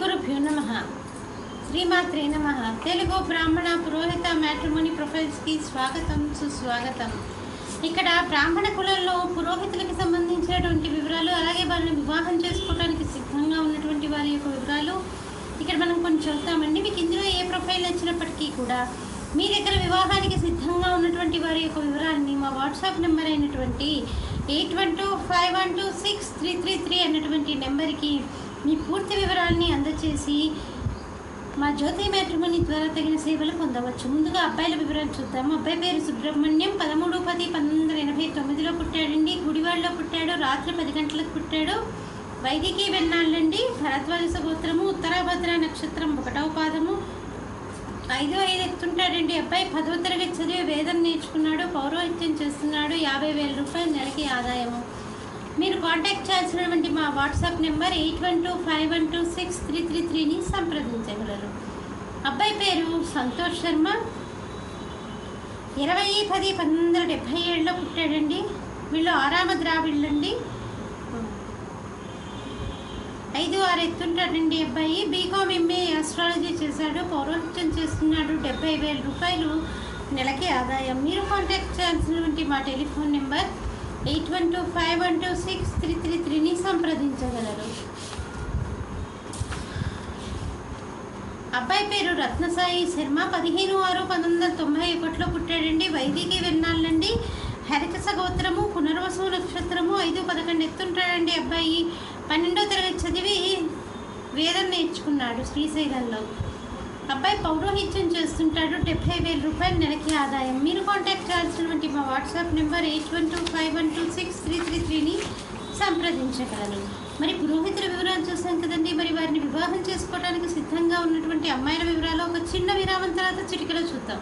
గురుభ్యో నమ. శ్రీమాత్రే నమ. తెలుగు బ్రాహ్మణ పురోహిత మ్యాట్రిమోని ప్రొఫైల్స్కి స్వాగతం సుస్వాగతం. ఇక్కడ బ్రాహ్మణ కులంలో పురోహితులకు సంబంధించినటువంటి వివరాలు అలాగే వాళ్ళని వివాహం చేసుకోవడానికి సిద్ధంగా ఉన్నటువంటి వారి యొక్క వివరాలు ఇక్కడ మనం కొన్ని చూద్దామండి మీకు ఇందులో ఏ ప్రొఫైల్ నచ్చినప్పటికీ కూడా మీ దగ్గర వివాహానికి సిద్ధంగా ఉన్నటువంటి వారి యొక్క వివరాలని మా వాట్సాప్ నెంబర్ అయినటువంటి eight one two five one two six three three three అన్నటువంటి నెంబర్కి మీ పూర్తి వివరాలని అందచేసి మా జ్యోతి మ్యాట్రిమోని ద్వారా తగిన సేవలు పొందవచ్చు. ముందుగా అబ్బాయిల వివరాలు చూద్దాము. అబ్బాయి పేరు సుబ్రహ్మణ్యం. పదమూడు పది పంతొమ్మిది వందల ఎనభై తొమ్మిదిలో పుట్టాడండి. గుడివాడలో పుట్టాడు. రాత్రి పది గంటలకు పుట్టాడు. వైదికి వెన్నాళ్ళండి. భరద్వాజ గోత్రము ఉత్తరాభద్ర నక్షత్రం ఒకటవ పాదము. ఐదో ఐదు ఎత్తుంటాడండి అబ్బాయి పదవ తరగతి చదివి వేదం నేర్చుకున్నాడు. పౌరోహిత్యం చేస్తున్నాడు. యాభై వేల రూపాయలు నెలకి ఆదాయము. మీరు కాంటాక్ట్ చేయాల్సినటువంటి మా WhatsApp number eight one two five one two six three three త్రీని సంప్రదించగలరు. అబ్బాయి పేరు సంతోష్ శర్మ. ఇరవై పది పంతొమ్మిది వందల డెబ్భై ఏడులో పుట్టాడండి. వీళ్ళు ఆరామ ద్రావిళ్ళండి ఐదు ఆరు ఎత్తుంటాడండి అబ్బాయి. బీకామ్ ఎంఏ ఆస్ట్రాలజీ చేశాడు. పౌరోహిత్యం చేస్తున్నాడు. డెబ్బై వేల రూపాయలు నెలకి ఆదాయం. మీరు కాంటాక్ట్ చేయాల్సినటువంటి మా telephone number eight one two five one two six three three త్రీని సంప్రదించగలరు. అబ్బాయి పేరు రత్నసాయి శర్మ. పదిహేను ఆరు పంతొమ్మిది వందల తొంభై ఒకటిలో పుట్టాడండి. వైదికి వెన్నాళ్ళండి. హరికస గోత్రము పునర్వసు నక్షత్రము ఐదు పదకొండు ఎత్తుంటాడండి అబ్బాయి. పన్నెండో తరగతి చదివి వేదం నేర్చుకున్నాడు శ్రీశైలంలో. అబ్బాయి పౌరోహిత్యం చేస్తుంటాడు డెబ్బై వేల రూపాయలు నెలకి ఆదాయం. మీరు కాంటాక్ట్ చేయాల్సినటువంటి మా WhatsApp number eight one two five one two six three three త్రీని సంప్రదించగలరు మరి పురోహితుల వివరాలు చూసాం కదండి. మరి వారిని వివాహం చేసుకోవడానికి సిద్ధంగా ఉన్నటువంటి అమ్మాయిల వివరాలు ఒక చిన్న విరామం తర్వాత చిటికలో చూద్దాం.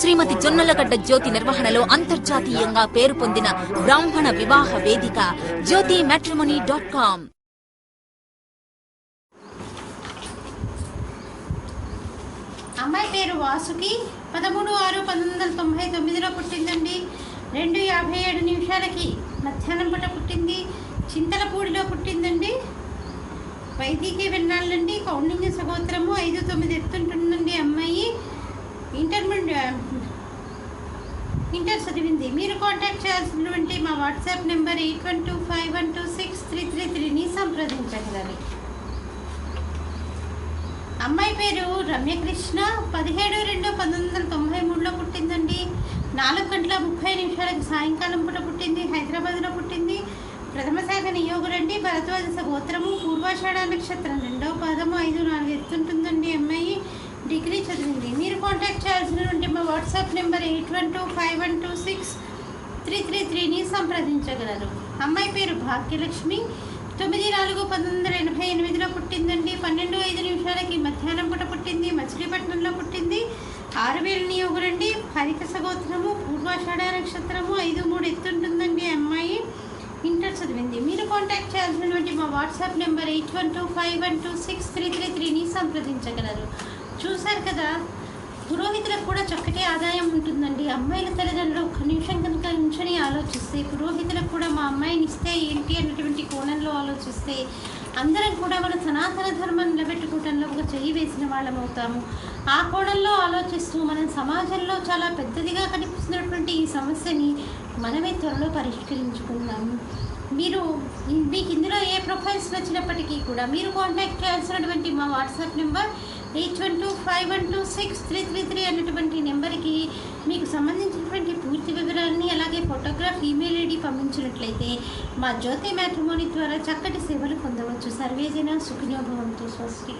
శ్రీమతి జొన్నలగడ్డ జ్యోతి నిర్వహణలో అంతర్జాతీయంగా పేరు పొందిన బ్రాహ్మణ వివాహ వేదిక జ్యోతి మ్యాట్రిమోనీ డాట్ కామ్. అమ్మాయి పేరు వాసుకి పదమూడు ఆరు పంతొమ్మిది వందల తొంభై తొమ్మిదిలో పుట్టిందండి. రెండు యాభై ఏడు నిమిషాలకి మధ్యాహ్నం పూట పుట్టింది. చింతలపూడిలో పుట్టిందండి. వైదికి విన్నాళ్ళండి. కౌండిన్య సగోత్రము ఐదు తొమ్మిది ఎత్తుంటుందండి అమ్మాయి. ఇంటర్మీడియట్ ఇంటర్ చదివింది. మీరు కాంటాక్ట్ చేయాల్సినటువంటి మా WhatsApp number eight one two five one two six three three త్రీని సంప్రదించగలరు. అమ్మాయి పేరు రమ్యకృష్ణ. పదిహేడు రెండు పంతొమ్మిది వందల తొంభై మూడులో పుట్టిందండి. నాలుగు గంటల ముప్పై నిమిషాలకు సాయంకాలం పూట పుట్టింది. హైదరాబాద్లో పుట్టింది. ప్రథమ శాఖ నియోగులండి. భరద్వాజ గోత్రము పూర్వాషాఢ నక్షత్రం. రెండవ పాదము ఐదు నాలుగు ఎత్తుంటుందండి అమ్మాయి. డిగ్రీ చదివింది. మీరు కాంటాక్ట్ చేయాల్సినటువంటి మా WhatsApp number eight one two five one two six three three త్రీని సంప్రదించగలరు. అమ్మాయి పేరు భాగ్యలక్ష్మి. తొమ్మిది నాలుగు పంతొమ్మిది వందల ఎనభై ఎనిమిదిలో పుట్టిందండి. పన్నెండు ఐదు నిమిషాలకి మధ్యాహ్నం పూట పుట్టింది. మచిలీపట్నంలో పుట్టింది. ఆరువేలు నియోగులండి. హరికస సగోత్రము పూర్వాషాఢ నక్షత్రము ఐదు మూడు ఎత్తుంటుందండి అమ్మాయి. ఇంటర్ చదివింది. మీరు కాంటాక్ట్ చేయాల్సినటువంటి మా WhatsApp number eight one two five one two six three three త్రీని సంప్రదించగలరు. చూశారు కదా పురోహితులకు కూడా చక్కటి అమ్మాయిల తల్లిదండ్రులు ఒక్క నిమిషం కనుక నుంచొని ఆలోచిస్తే పురోహితులకు కూడా మా అమ్మాయిని ఇస్తే ఏంటి అన్నటువంటి కోణంలో ఆలోచిస్తే అందరం కూడా మన సనాతన ధర్మం నిలబెట్టుకోవటంలో ఒక చెయ్యి వేసిన వాళ్ళం అవుతాము. ఆ కోణంలో ఆలోచిస్తూ మనం సమాజంలో చాలా పెద్దదిగా కనిపిస్తున్నటువంటి ఈ సమస్యని మనమే త్వరలో పరిష్కరించుకుందాము మీరు మీకు ఇందులో ఏ ప్రొఫైల్స్ నచ్చినప్పటికీ కూడా మీరు కాంటాక్ట్ చేయాల్సినటువంటి మా WhatsApp number eight one two five one two six three three three అన్నటువంటి నెంబర్కి మీకు సంబంధించినటువంటి పూర్తి వివరాలని అలాగే ఫోటోగ్రాఫ్ ఈమెయిల్ ఐడి పంపించినట్లయితే మా జ్యోతి మ్యాట్రిమోని ద్వారా చక్కటి సేవలు పొందవచ్చు. సర్వేజన సుఖినోభవంతో స్వస్తి.